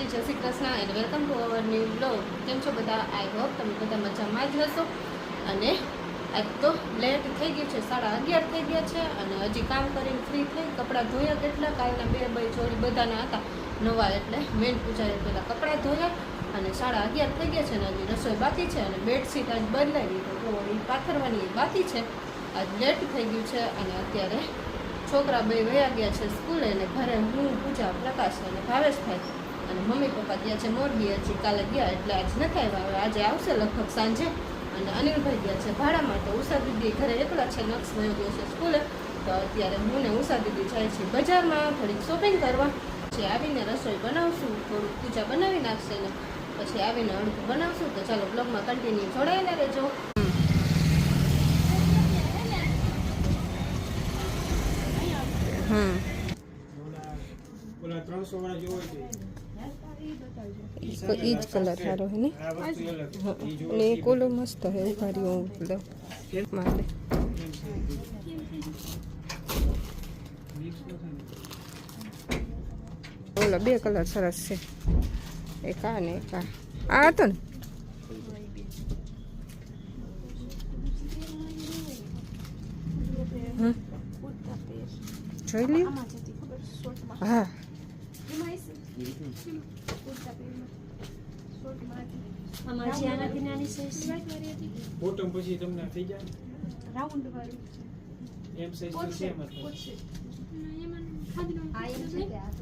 And welcome to our new blog કેમ છો બધા? આઈ હોપ તમે બધા મજામાં જ હશો. અને આજ તો લેટ થઈ ગયું છે, સાડા અગિયાર થઈ ગયા છે અને હજી કામ કરીને ફ્રી થઈ, કપડાં ધોયા કેટલા કાલના બે બે જોડી બધાના હતા, નવા એટલે મેન પૂજાએ પહેલાં કપડાં ધોયા અને સાડા અગિયાર થઈ ગયા છે અને હજી રસોઈ બાકી છે અને બેડશીટ આજ બદલાવી તો એ પાથરવાની બાકી છે. આજ લેટ થઈ ગયું છે અને અત્યારે છોકરા બે વયા ગયા છે સ્કૂલે અને ઘરે હું, પૂજા, પ્રકાશ અને ભાવેશભાઈ. અને મમ્મી પપ્પા ગયા છે મોરબી હજી કાલે ગયા એટલે આજ નથી આવ્યા હવે આજે આવશે લગભગ સાંજે. અને અનિલભાઈ ગયા છે ભાડા માટે ઉષા દીદી ઘરે એકલા છે નક્ષ વયો ગયો છે સ્કૂલે. તો અત્યારે હું ને ઉષા દીદી જાય છે બજારમાં થોડીક શોપિંગ કરવા. પછી આવીને રસોઈ બનાવશું થોડુંક પૂજા બનાવી નાખશે ને પછી આવીને અડધું બનાવશું. તો ચાલો બ્લોગમાં કન્ટિન્યુ જોડાયેલા રહેજો. હમ. ઓલા ત્રણસો વાળા જેવો છે. ઈ જ કલર સારો હે ને? અને એક ઓલો મસ્ત હે ઉભારી હું લઉં મારે. ઓલો બે કલર સરસ છે. એક આ ને એક આ. આ હતો ને? જોઈ લી હા. બોટમ પછી તમને થઈ જાય? એમ સાઈઝ છે. એમ હતો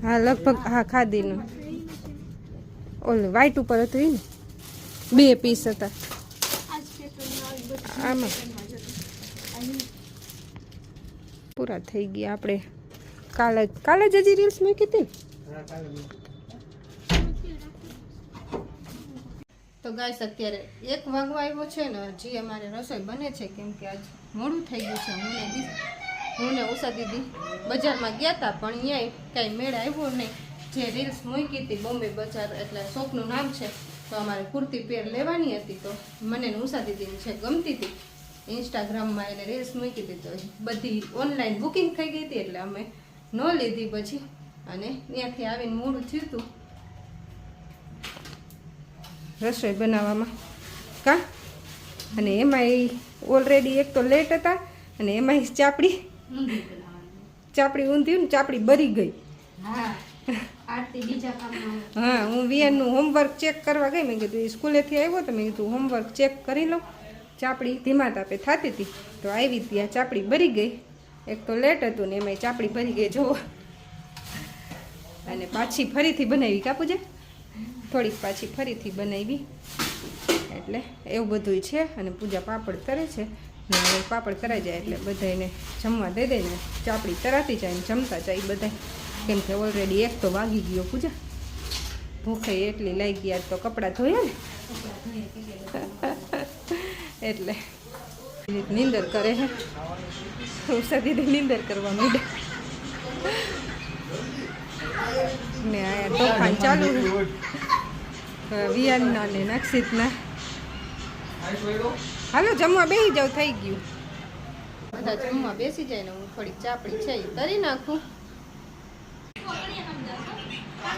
હા લગભગ હા ખાદીનું. ઓલું વ્હાઈટ ઉપર હતું ને? બે પીસ હતા. આમાં. પૂરા થઈ ગયા આપણે. કાલે કાલે જ હજી રીલ્સ મૂકી હતી ને હા કાલે બોલ. તો ગાઈસ અત્યારે એક વાગવા આવ્યો છે ને, હજી અમારે રસોઈ બને છે, કેમ કે આજ મોડું થઈ ગયું છે. હું ને હું ને ઉષા દીદી બજારમાં ગયા હતા પણ અહીંયા કાંઈ મેળ આવ્યો નહીં. જે રીલ્સ મૂકી હતી, બોમ્બે બજાર, એટલે શોપનું નામ છે, તો અમારે કુર્તી પેર લેવાની હતી, તો મને ઉષા દીદીની છે ગમતી હતી. ઇન્સ્ટાગ્રામમાં એને રીલ્સ મૂકી તો બધી ઓનલાઈન બુકિંગ થઈ ગઈ હતી, એટલે અમે ન લીધી પછી. અને ત્યાંથી આવીને મોડું થયું હતું રસોઈ બનાવવામાં. કા? અને એમાંય ઓલરેડી એક તો લેટ હતા અને એમાંય ચાપડી ચાપડી ઊંધી ને ચાપડી બરી ગઈ. હા હું વિયનનું હોમવર્ક ચેક કરવા ગઈ. મેં કીધું એ સ્કૂલેથી આવ્યો તો મેં કીધું હોમવર્ક ચેક કરી લઉં. ચાપડી ધીમા તાપે થતી હતી. તો આવી ત્યાં ચાપડી બરી ગઈ. એક તો લેટ હતું ને એમાંય ચાપડી ભરી ગઈ. જુઓ. અને પાછી ફરીથી બનાવી. કાપુ છે થોડીક પાછી ફરીથી બનાવી. એટલે એવું બધું છે અને પૂજા પાપડ તરે છે. ને પાપડ તરાઈ જાય એટલે બધાને જમવા દઈ દઈને ચાપડી તરાતી જાય ને જમતા જાય બધા કેમ કે ઓલરેડી એક તો વાગી ગયો પૂજા. ભૂખે એટલી લાગી ગયા તો કપડાં ધોયા ને. એટલે નીંદર કરે હે. ઉષા દીદી નીંદર કરવા માંડે ને આ તોફાન ચાલુ વિયાનના ને નક્ષિતના. હાલો જમવા બેસી જાવ થઈ ગયું. બધા જમવા બેસી જાય ને હું થોડીક ચાપડી છે કરી નાખું.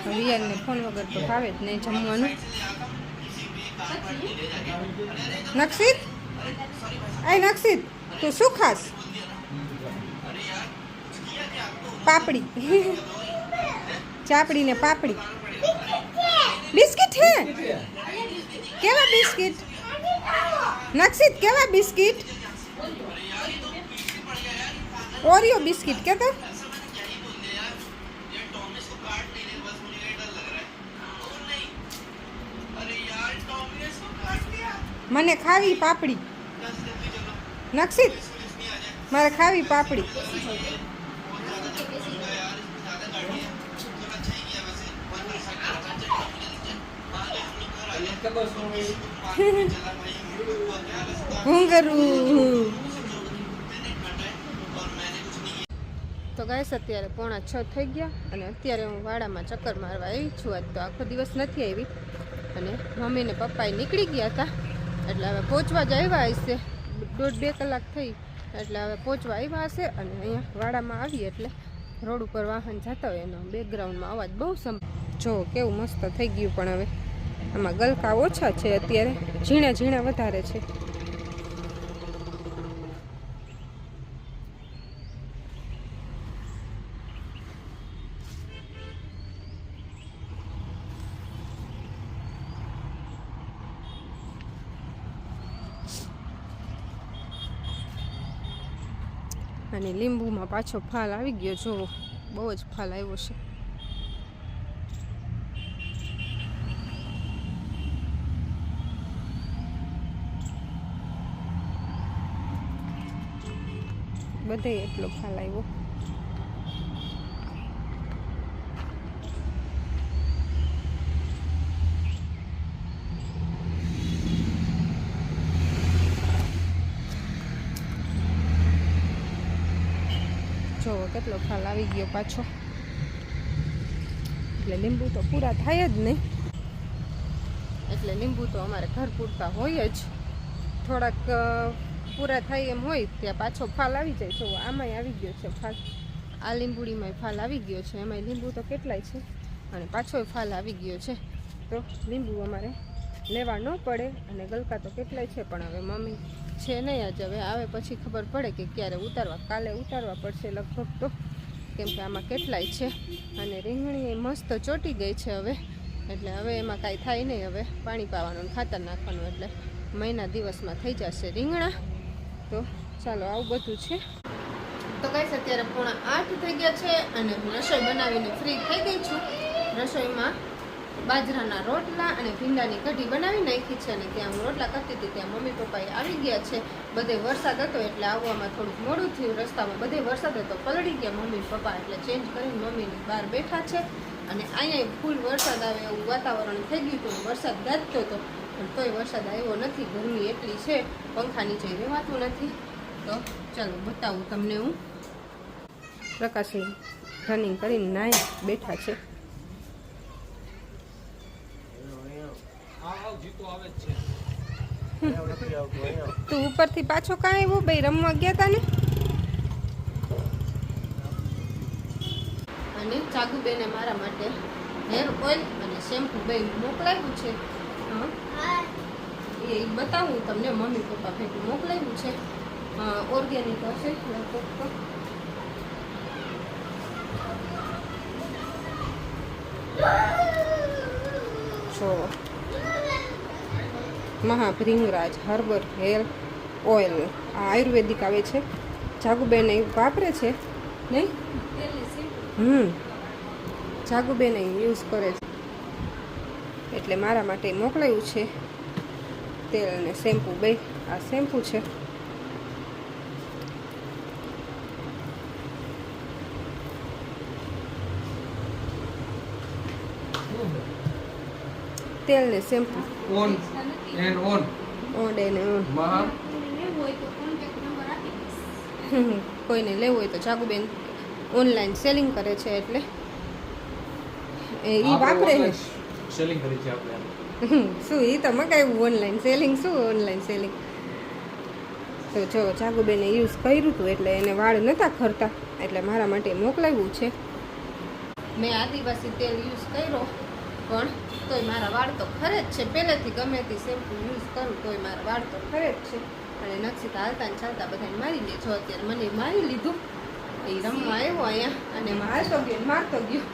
વિયાનને ફોન વગર તો ભાવે જ નહીં જમવાનું. નક્ષિત? એ નક્ષિત તું શું ખાસ? પાપડી. ચાપડી ને પાપડી. બિસ્કિટ હે કેવા બિસ્કિટ નક્ષિત કેવા બિસ્કિટ ઓરિયો બિસ્કિટ કે તો મને ખાવી પાપડી નક્ષિત મારે ખાવી પાપડી ઘૂંઘરું તો ગાઈસ અત્યારે પોણા છ થઈ ગયા અને અત્યારે હું વાડામાં ચક્કર મારવા આવી છું. આજ તો આખો દિવસ નથી આવી. અને મમ્મી ને પપ્પાએ નીકળી ગયા હતા. એટલે હવે પહોંચવા જ આવ્યા હશે. દોઢ બે કલાક થઈ. એટલે હવે પહોંચવા આવ્યા હશે અને અહીંયા વાડામાં આવી એટલે રોડ ઉપર વાહન જતા હોય એનો બેકગ્રાઉન્ડમાં અવાજ બહુ સમ જો કેવું મસ્ત થઈ ગયું પણ હવે. આમાં ગલકા ઓછા છે અત્યારે, ઝીણા ઝીણા વધારે છે. અને લીંબુમાં પાછો ફાલ આવી ગયો જોવો બહુ જ ફાલ આવ્યો છે. બધે એટલો ખ્યાલ આવ્યો. જો કેટલો ખ્યાલ આવી ગયો પાછો. એટલે લીંબુ તો પૂરા થાય જ નહીં એટલે લીંબુ તો અમારે ઘર પૂરતા હોય જ. થોડાક પૂરા થાય એમ હોય, ત્યાં પાછો ફાલ આવી જાય. જો, આમાંય આવી ગયો છે ફાલ. આ લીંબુડીમાંય ફાલ આવી ગયો છે. એમાંય લીંબુ તો કેટલાય છે. અને પાછોય ફાલ આવી ગયો છે. તો લીંબુ અમારે લેવા ન પડે અને ગલકા તો કેટલાય છે, પણ હવે મમ્મી છે નહીં આજે. હવે આવે પછી ખબર પડે કે ક્યારે ઉતારવા. કાલે ઉતારવા પડશે લગભગ તો. કેમ કે આમાં કેટલાય છે. અને રીંગણી મસ્ત ચોટી ગઈ છે હવે. એટલે હવે એમાં કાંઈ થાય નહીં હવે. પાણી પાવાનું ખાતર નાખવાનું એટલે મહિના દિવસમાં થઈ જશે રીંગણા. તો ચાલો, આવું બધું છે. તો ગાઈસ અત્યારે પોણા આઠ થઈ ગયા છે અને હું રસોઈ બનાવીને ફ્રી થઈ ગઈ છું. રસોઈમાં બાજરાના રોટલા અને ભીંડાની કઢી બનાવી નાખી છે અને ત્યાં હું રોટલા કરતી હતી, ત્યાં મમ્મી પપ્પાએ આવી ગયા છે. બધે વરસાદ હતો એટલે આવવામાં થોડુંક મોડું થયું. રસ્તામાં બધે વરસાદ હતો, પલળી ગયા મમ્મી પપ્પા, એટલે ચેન્જ કરીને મમ્મીની બહાર બેઠા છે. અને અહીંયા ફૂલ વરસાદ આવે એવું વાતાવરણ થઈ ગયું હતું વરસાદ ગાજતો હતો. પણ તોય વરસાદ આવ્યો નથી, ગરમી એટલી છે પંખા નીચે રહેવાતું નથી. તો ચાલો બતાવું તમને હું. પ્રકાશ રનિંગ કરીને નાય બેઠા છે. તું ઉપરથી પાછો કાં આવ્યો? ભાઈ રમવા ગયા તા ને? અને ચાગુબેને મારા માટે હેર ઓઇલ અને શેમ્પુ બે મોકલાવ્યું છે. એ બતાવું તમને મમ્મી પપ્પા ભેગું મોકલાવ્યું છે. ઓર્ગેનિક હશે લગભગ જો. Mahabhringraj herbal hair oil. આ આયુર્વેદિક આવે છે. જાગુબેન એ વાપરે છે નહીં? હમ. જાગુબેન એ યુઝ કરે છે. એટલે મારા માટે મોકલાયું છે. તેલ અને શેમ્પુ બે. આ શેમ્પુ છે. તેલ ને શેમ્પુ. on and on. ઓડે ને ઓન. કોઈને લેવું હોય તો જાગુબેન ઓનલાઈન સેલિંગ કરે છે એટલે. એ ઈ વાપરે ને સેલિંગ કરી છે આપણે શું એ તમે મગાવ્યું ઓનલાઈન સેલિંગ શું ઓનલાઈન સેલિંગ તો જો જાગુબેને યુઝ કર્યું હતું એટલે એને વાળ નહોતા ખરતા એટલે મારા માટે મોકલાવ્યું છે. મેં આદિવાસી તેલ યુઝ કર્યો પણ તોય મારા વાળ તો ખરે જ છે. પહેલેથી ગમે તે શેમ્પુ યુઝ કરું તોય મારા વાળ તો ખરે જ છે. અને નક્ષિતા હાલતા ને ચાલતા બધાને મારી લે. છો અત્યારે મને મારી લીધું એ રમવા આવ્યો અહીંયા અને મારતો ગયો મારતો ગયો.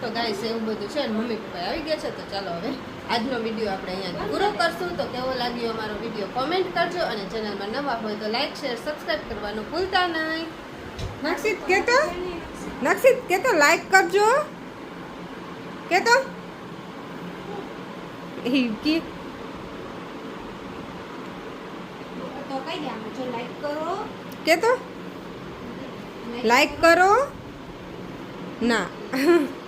તો ગાઈસ એવું બધું છે મમ્મી પપ્પા આવી ગયા છે તો ચાલો હવે આજનો વીડિયો આપણે અહીંયા પૂરો કરશું. તો કેવો લાગ્યો અમારો વીડિયો કોમેન્ટ કરજો અને ચેનલમાં નવા હોય તો લાઈક શેર સબસ્ક્રાઈબ કરવાનું ભૂલતા નહીં. નક્ષિત કેતો? નક્ષિત કેતો? લાઈક કરજો. કેતો? તો કઈ દે જો લાઈક કરો. કેતો? લાઈક કરો. ના.